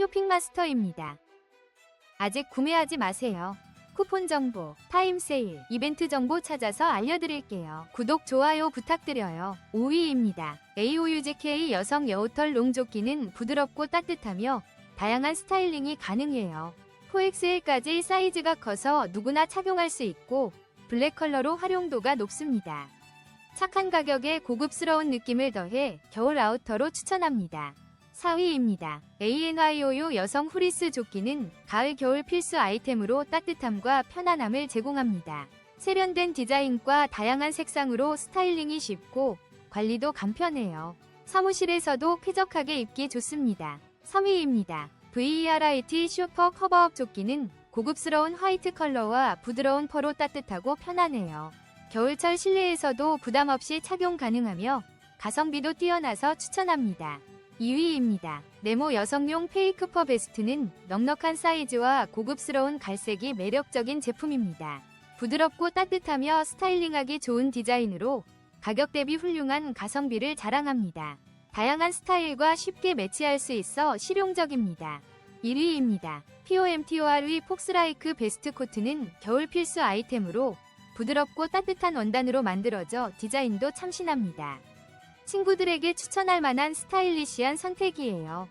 쇼핑마스터입니다. 아직 구매하지 마세요. 쿠폰 정보, 타임 세일, 이벤트 정보 찾아서 알려드릴게요. 구독, 좋아요 부탁드려요. 5위입니다. AOUJK 여성 여우털 롱조끼는 부드럽고 따뜻하며 다양한 스타일링이 가능해요. 4XL까지 사이즈가 커서 누구나 착용할 수 있고 블랙 컬러로 활용도가 높습니다. 착한 가격에 고급스러운 느낌을 더해 겨울 아우터로 추천합니다. 4위입니다. ANYOU 여성 후리스 조끼는 가을 겨울 필수 아이템으로 따뜻함과 편안함을 제공합니다. 세련된 디자인과 다양한 색상으로 스타일링이 쉽고 관리도 간편해요. 사무실에서도 쾌적하게 입기 좋습니다. 3위입니다. VERIT 슈퍼 커버업 조끼는 고급스러운 화이트 컬러와 부드러운 펄로 따뜻하고 편안해요. 겨울철 실내에서도 부담 없이 착용 가능하며 가성비도 뛰어나서 추천합니다. 2위입니다. 네모 여성용 페이크 퍼 베스트는 넉넉한 사이즈와 고급스러운 갈색이 매력적인 제품입니다. 부드럽고 따뜻하며 스타일링하기 좋은 디자인으로 가격 대비 훌륭한 가성비를 자랑합니다. 다양한 스타일과 쉽게 매치할 수 있어 실용적입니다. 1위입니다. POMTOR의 폭스라이크 베스트 코트는 겨울 필수 아이템으로 부드럽고 따뜻한 원단으로 만들어져 디자인도 참신합니다. 친구들에게 추천할 만한 스타일리시한 선택이에요.